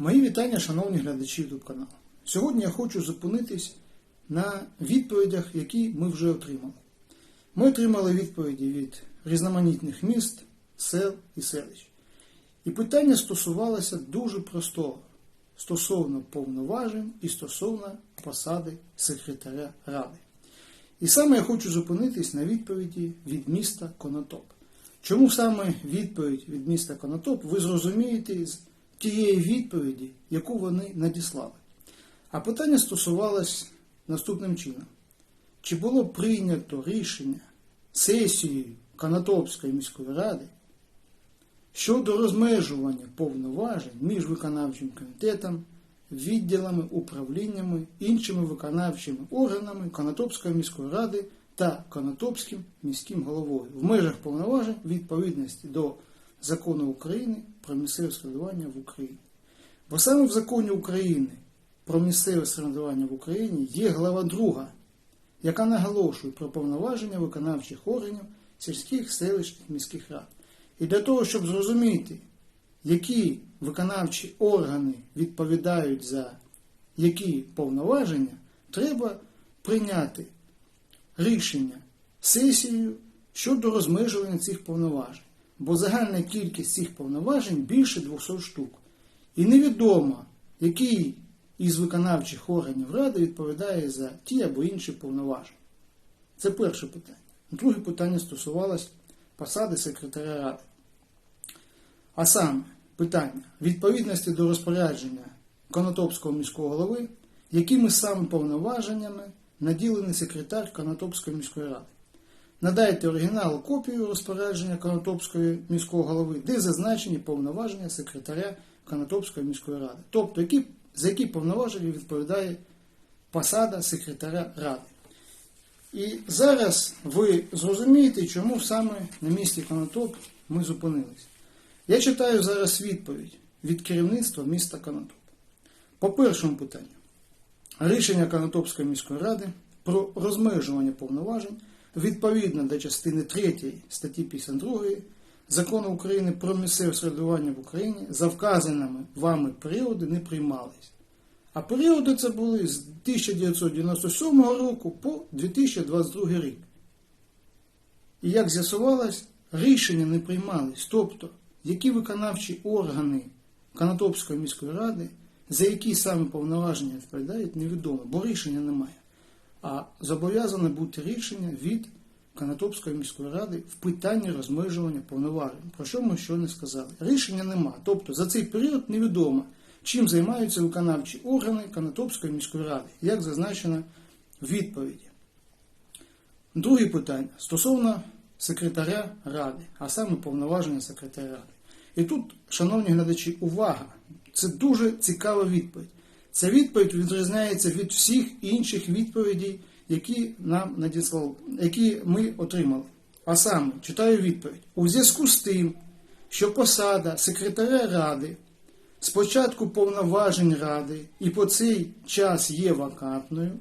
Мої вітання, шановні глядачі YouTube каналу. Сьогодні я хочу зупинитись на відповідях, які ми вже отримали. Ми отримали відповіді від різноманітних міст, сел і селищ. І питання стосувалося дуже простого стосовно повноважень і стосовно посади секретаря Ради. І саме я хочу зупинитись на відповіді від міста Конотоп. Чому саме відповідь від міста Конотоп, ви зрозумієте з тієї відповіді, яку вони надіслали. А питання стосувалось наступним чином: чи було прийнято рішення сесією Конотопської міської ради щодо розмежування повноважень між виконавчим комітетом, відділами, управліннями, іншими виконавчими органами Конотопської міської ради та Конотопським міським головою в межах повноважень відповідності до закону України про місцеве самоврядування в Україні. Бо саме в законі України про місцеве самоврядування в Україні є глава 2, яка наголошує про повноваження виконавчих органів сільських, селищних міських рад. І для того, щоб зрозуміти, які виконавчі органи відповідають за які повноваження, треба прийняти рішення сесією щодо розмежування цих повноважень. Бо загальна кількість цих повноважень більше 200 штук. І невідомо, який із виконавчих органів Ради відповідає за ті або інші повноваження. Це перше питання. Друге питання стосувалось посади секретаря Ради. А саме питання відповідності до розпорядження Конотопського міського голови, якими саме повноваженнями наділений секретар Конотопської міської ради. Надайте оригінал копію розпорядження Конотопської міського голови, де зазначені повноваження секретаря Конотопської міської ради. Тобто, які, за які повноваження відповідає посада секретаря ради. І зараз ви зрозумієте, чому саме на місті Конотоп ми зупинились. Я читаю зараз відповідь від керівництва міста Конотоп. По першому питанню. Рішення Конотопської міської ради про розмежування повноважень відповідно до частини 3 статті 52 Закону України про місцеве середування в Україні за вказаними вами періоди не приймались. А періоди це були з 1997 року по 2022 рік. І як з'ясувалось, рішення не приймались. Тобто, які виконавчі органи Конотопської міської ради, за які саме повноваження відповідають, невідомо, бо рішення немає. А зобов'язане бути рішення від Конотопської міської ради в питанні розмежування повноважень, про що ми щойно сказали. Рішення нема. Тобто за цей період невідомо, чим займаються виконавчі органи Конотопської міської ради, як зазначено в відповіді. Друге питання стосовно секретаря ради, а саме повноваження секретаря ради. І тут, шановні глядачі, увага! Це дуже цікава відповідь. Ця відповідь відрізняється від всіх інших відповідей, які нам надіслали, які ми отримали. А саме, читаю відповідь: у зв'язку з тим, що посада секретаря ради спочатку повноважень ради і по цей час є вакантною,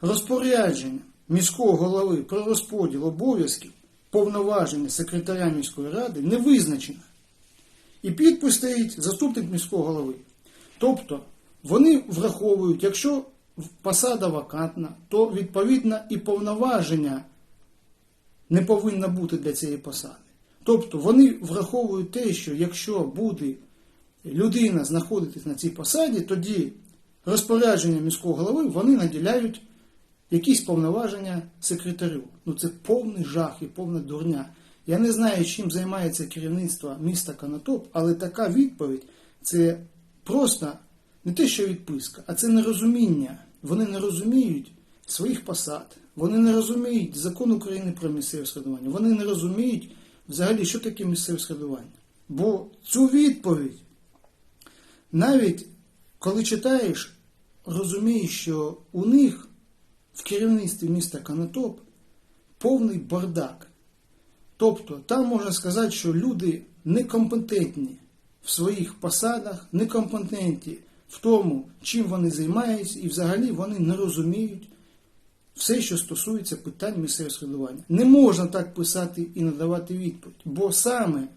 розпорядження міського голови про розподіл обов'язків повноваження секретаря міської ради не визначено. І підпис стоїть заступник міського голови. Тобто вони враховують, якщо посада вакантна, то відповідно і повноваження не повинно бути для цієї посади. Тобто вони враховують те, що якщо буде людина знаходитись на цій посаді, тоді розпорядження міського голови вони наділяють якісь повноваження секретарю. Ну це повний жах і повна дурня. Я не знаю, чим займається керівництво міста Конотоп, але така відповідь це просто не те, що відписка, а це нерозуміння. Вони не розуміють своїх посад, вони не розуміють закон України про місцеве середування, вони не розуміють взагалі, що таке місцеве середування. Бо цю відповідь, навіть коли читаєш, розумієш, що у них в керівництві міста Конотоп повний бардак. Тобто, там можна сказати, що люди некомпетентні в своїх посадах, некомпетентні в тому, чим вони займаються, і взагалі вони не розуміють все, що стосується питань місцевого середування. Не можна так писати і надавати відповідь, бо саме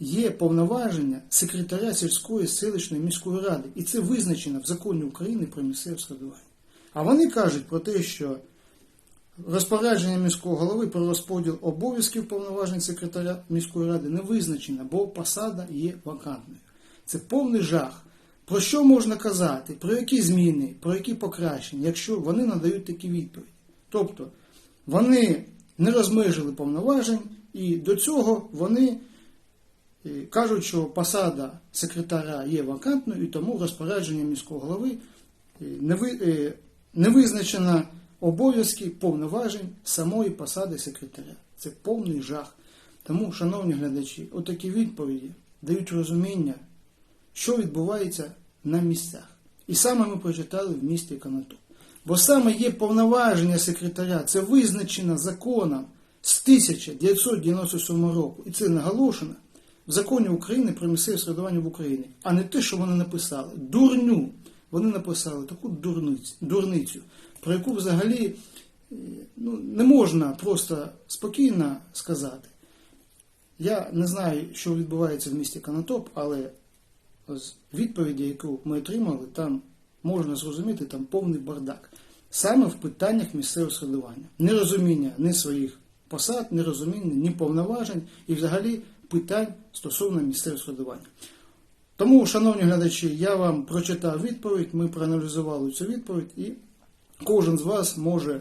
є повноваження секретаря сільської селищної міської ради, і це визначено в законі України про місцеве самоврядування. А вони кажуть про те, що розпорядження міського голови про розподіл обов'язків повноважень секретаря міської ради не визначено, бо посада є вакантною. Це повний жах. Про що можна казати, про які зміни, про які покращення, якщо вони надають такі відповіді? Тобто вони не розмежили повноважень, і до цього вони е, кажуть, що посада секретаря є вакантною, і тому розпорядження міського голови е, е, не визначено обов'язки повноважень самої посади секретаря. Це повний жах. Тому, шановні глядачі, отакі відповіді дають розуміння, що відбувається на місцях. І саме ми прочитали в місті Конотоп. Бо саме є повноваження секретаря, це визначено законом з 1997 року. І це наголошено в законі України про місцеве середування в Україні, а не те, що вони написали. Дурню. Вони написали таку дурницю, дурницю, про яку взагалі е, ну, не можна просто спокійно сказати. Я не знаю, що відбувається в місті Конотоп, але з відповіді, яку ми отримали, там можна зрозуміти там повний бардак. Саме в питаннях місцевого середування. Нерозуміння ні своїх посад, нерозуміння, ні повноважень і взагалі питань стосовно місцевого середування. Тому, шановні глядачі, я вам прочитав відповідь, ми проаналізували цю відповідь, і кожен з вас може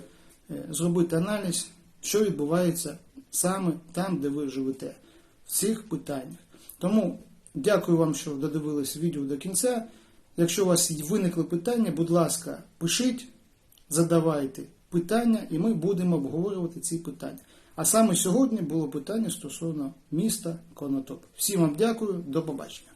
е, зробити аналіз, що відбувається саме там, де ви живете, в цих питаннях. Тому дякую вам, що додивились відео до кінця. Якщо у вас виникли питання, будь ласка, пишіть, задавайте питання, і ми будемо обговорювати ці питання. А саме сьогодні було питання стосовно міста Конотоп. Всім вам дякую, до побачення.